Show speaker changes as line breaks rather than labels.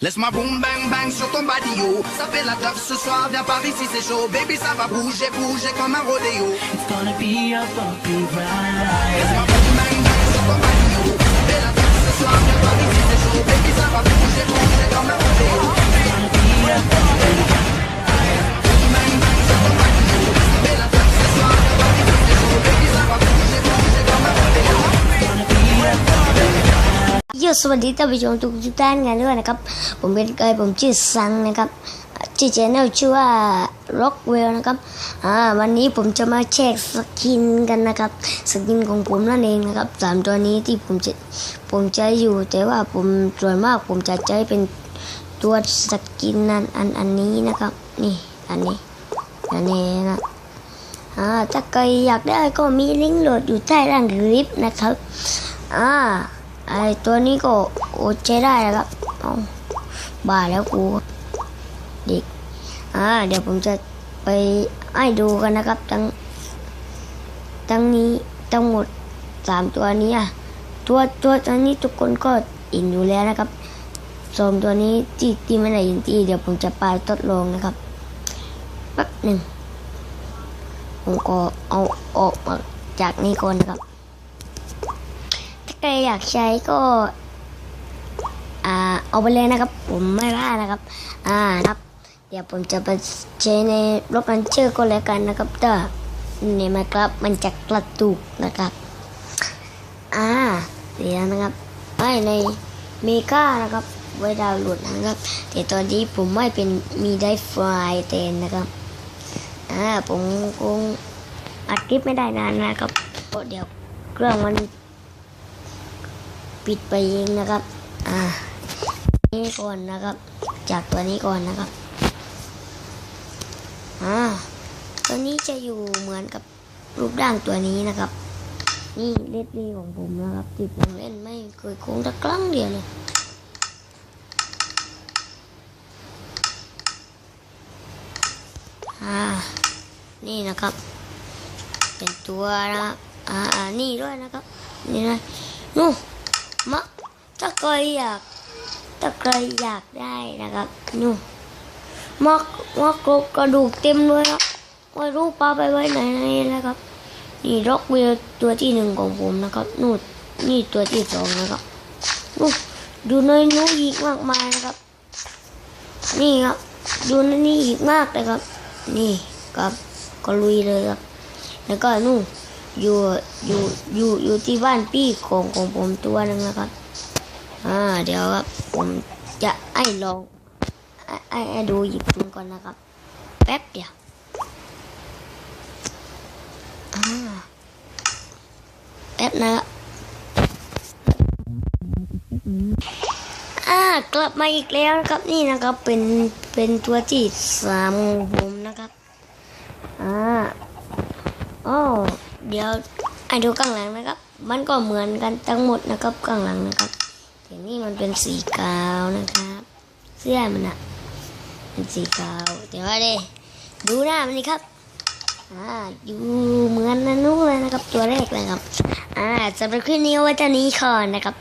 Laisse-moi boum bang bang sur ton badillot Ça fait la teuf ce soir, viens par ici c'est chaud. Baby ça va bouger, bouger comme un rodéo.
It's gonna be a bumpy ride.
Laisse-moi boum bang bang sur ton badillot Ça fait la teuf ce soir, viens par ici c'est chaud. Baby ça va bouger, bouger
โยสวัสดีท่านผู้ชมทุกทุกท่านกันด้วยนะครับ ผมเป็นเกยผมชื่อซังนะครับชื่อชแนลชื่อว่า Rockwell นะครับอ่าวันนี้ผมจะมาแชร์สกินกันนะครับ สกินของผมนั่นเองนะครับสามตัวนี้ที่ผมจะผมใช้อยู่ แต่ว่าผมส่วนมากผมจะใช้เป็นตัวสกินนั้นอันอันนี้นะครับ นี่อันนี้อันนี้นะอ่าถ้าใครอยากได้ก็มีลิงก์โหลดอยู่ใต้ล่างคลิปนะครับอ่า ไอตัวนี้ก็โอใช้ได้นะครับเอาบ้าแล้วกูเด็กอ่าเดี๋ยวผมจะไปให้ดูกันนะครับทั้งทั้งนี้ทั้งหมดสามตัวนี้อะตัวตัวตัวนี้ทุกคนก็อินอยู่แล้วนะครับสองตัวนี้ที่ที่ไม่ได้อินที่เดี๋ยวผมจะไปทดลองนะครับแป๊บหนึ่งผมก็เอาออกมาจากนี้ก่อนนะครับ ใครอยากใช้ก็อ่าเอาไปเลยนะครับ ผมไม่ว่านะครับ อ่าครับ เดี๋ยวผมจะไปใช้ในรถมันเชื่อก็แล้วกันนะครับแต่นี่มันครับมันจะกระตุกนะครับ อ่าเดี๋ยวนะครับไว้ในเมกานะครับ ไว้ดาวน์โหลดนะครับ แต่ตอนนี้ผมไม่เป็นมีได้ไฟล์แทนนะครับ อ่าผมคงอัดคลิปไม่ได้นานนะครับเพราะเดี๋ยวเครื่องมัน ปิดไปเองนะครับ อ่า นี่ก่อนนะครับ จากตัวนี้ก่อนนะครับ อ่า ตัวนี้จะอยู่เหมือนกับรูปร่างตัวนี้นะครับ นี่เลดลี่ของผมนะครับที่ผมเล่นไม่เคยโค้งตะกลั้งเดียวเลยอ่า นี่นะครับ เป็นตัวนะครับอ่าอ่านี่ด้วยนะครับ นี่นะนู่น มะถ้าใครอยากถ้าใครอยากได้นะครับนู่นมักมักกบกระดูกเต็มเลยนะไม่รู้ปลาไปไว้ไหนนะครับ นี่ร็อกเวลตัวที่หนึ่งของผมนะครับนู่นนี่ตัวที่สองนะครับนู่นดูในนู้นอีกมากมายนะครับ นี่ครับดูในนี้อีกมากเลยครับ นี่ครับก็ลุยเลยครับ แล้วก็นู่น อยู่อยู่อยู่อยู่ที่บ้านพี่ของของผมตัวนึงนะครับ อ่า เดี๋ยวครับผมจะให้ลองให้ให้ดูหยิบปืนก่อนนะครับ แป๊บเดียวอ่าแป๊บนะครับอ่ากลับมาอีกแล้วนะครับนี่นะครับเป็นเป็นตัวที่สามของผมนะครับอ่าอ๋อ เดี๋ยวไอ้ดูกลางหลังนะครับ มันก็เหมือนกันทั้งหมดนะครับกลางหลังนะครับแต่นี่มันเป็นสีขาวนะครับ เสื้อมันอะเป็นสีขาวเดี๋ยว่าเด้ดูหน้ามันนี่ครับอ่าอยู่เหมือนนั่นนู้เลยนะครับตัวแรกเลยครับอ่าสำหรับคลิปนี้เอาไว้เท่านี้ก่อนนะครับ